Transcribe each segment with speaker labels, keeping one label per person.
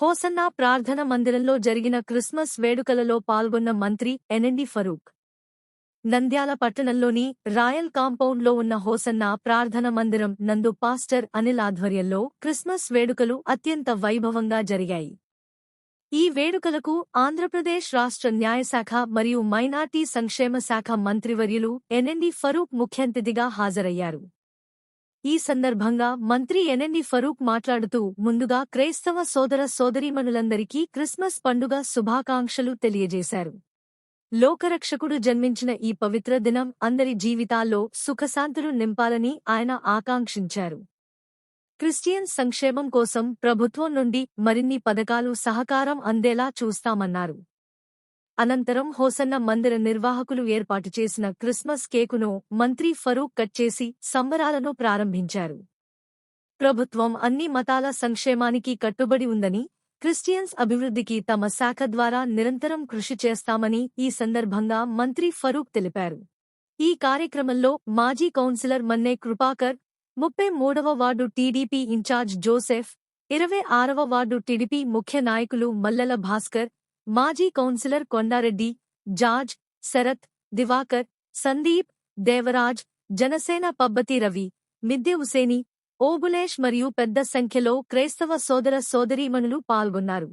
Speaker 1: Hosanna ప్రార్థన మందిరంలో జరిగిన క్రిస్మస్ వేడుకలలో పాల్గొన్న మంత్రి ఎన్ఎండి ఫరూక్. నంద్యాల పట్టణంలోని రాయల్ కాంపౌండ్లో ఉన్న హోసన్నా ప్రార్థన మందిరం నందు పాస్టర్ అనిల్ ఆధ్వర్యంలో క్రిస్మస్ వేడుకలు అత్యంత వైభవంగా జరిగాయి. ఈ వేడుకలకు ఆంధ్రప్రదేశ్ రాష్ట్ర న్యాయశాఖ మరియు మైనార్టీ సంక్షేమ శాఖ మంత్రివర్యులు ఎన్ఎండి ఫరూక్ ముఖ్యంతిథిగా హాజరయ్యారు. ఈ సందర్భంగా మంత్రి ఎనెండి ఫరూక్ మాట్లాడుతూ ముందుగా క్రైస్తవ సోదర సోదరీమణులందరికీ క్రిస్మస్ పండుగ శుభాకాంక్షలు తెలియజేశారు. లోకరక్షకుడు జన్మించిన ఈ పవిత్ర దినం అందరి జీవితాల్లో సుఖశాంతులు నింపాలని ఆయన ఆకాంక్షించారు. క్రిస్టియన్ సంక్షేమం కోసం ప్రభుత్వం నుండి మరిన్ని పథకాలు సహకారం అందేలా చూస్తామన్నారు. అనంతరం హోసన్న మందిర నిర్వాహకులు ఏర్పాటు చేసిన క్రిస్మస్ కేకును మంత్రి ఫరూక్ కట్ చేసి సంబరాలను ప్రారంభించారు. ప్రభుత్వం అన్ని మతాల సంక్షేమానికి కట్టుబడి ఉందని క్రిస్టియన్స్ అభివృద్ధికి తమ శాఖ ద్వారా నిరంతరం కృషి చేస్తామని ఈ సందర్భంగా మంత్రి ఫరూక్ తెలిపారు. ఈ కార్యక్రమంలో మాజీ కౌన్సిలర్ మన్నే కృపాకర్ ముప్పై మూడవ వార్డు టీడీపీ ఇన్ఛార్జ్ జోసెఫ్ ఇరవై ఆరవ వార్డు టీడీపీ ముఖ్య నాయకులు మల్లెల భాస్కర్ మాజీ కౌన్సిలర్ కొండారెడ్డి జార్జ్ శరత్ దివాకర్ సందీప్ దేవరాజ్ జనసేన పబ్బతి రవి మిద్దె హుసేని ఓబులేష్ మరియు పెద్ద సంఖ్యలో క్రైస్తవ సోదర సోదరీమణులు పాల్గొన్నారు.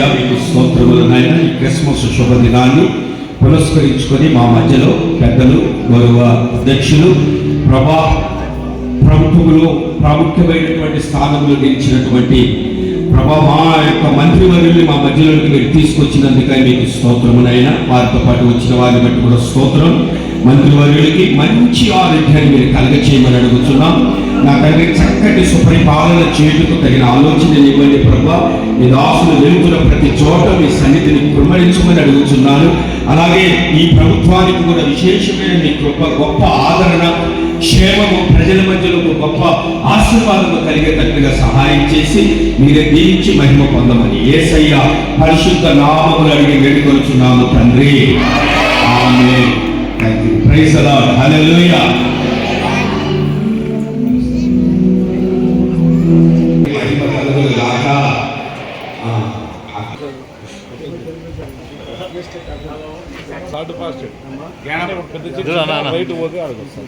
Speaker 2: ఏసయ్య మీకు స్తోత్రములు నాయన. ఈ క్రిస్మస్ శుభదినాన్ని పురస్కరించుకొని మా మధ్యలో పెద్దలు గౌరవ అధ్యక్షులు ప్రభా ప్రభుత్వములు ప్రాముఖ్యమైనటువంటి స్థానంలో నిలిచినటువంటి ప్రభా మా యొక్క మంత్రివర్యుల్ని మా మధ్యలోకి మీరు తీసుకొచ్చినందుకే మీకు స్తోత్రమునైనా వారితో పాటు వచ్చిన వారిని బట్టి కూడా స్తోత్రం. మంత్రివర్యులకి మంచి ఆరోగ్యాన్ని మీరు కలగచేయమని అడుగుతున్నాం. నా తండ్రి చక్కటి సుపరిపాలన చేతుకు తగిన ఆలోచన ఇవ్వండి ప్రభా మీ దాసులు వెలుగుతున్న ప్రతి చోట మీ సన్నిధిని కుమ్మరించమని అడుగుతున్నాను అలాగే ఈ ప్రభుత్వానికి కూడా విశేషమైన మీ కృప గొప్ప ఆదరణ క్షేమము ప్రజల మధ్యలో గొప్ప ఆశీర్వాదము కలిగేటట్టుగా సహాయం చేసి మీరే దీవించి మహిమ పొందమని ఏసయ్య పరిశుద్ధ నామములు అడిగి వేడుకొచ్చున్నాము తండ్రి. ఆమేన్. ప్రైజ్ అలా హలో
Speaker 3: థర్డ్ ఫాస్ట్ పెద్ద వైట్ పోతే అడగొస్తాం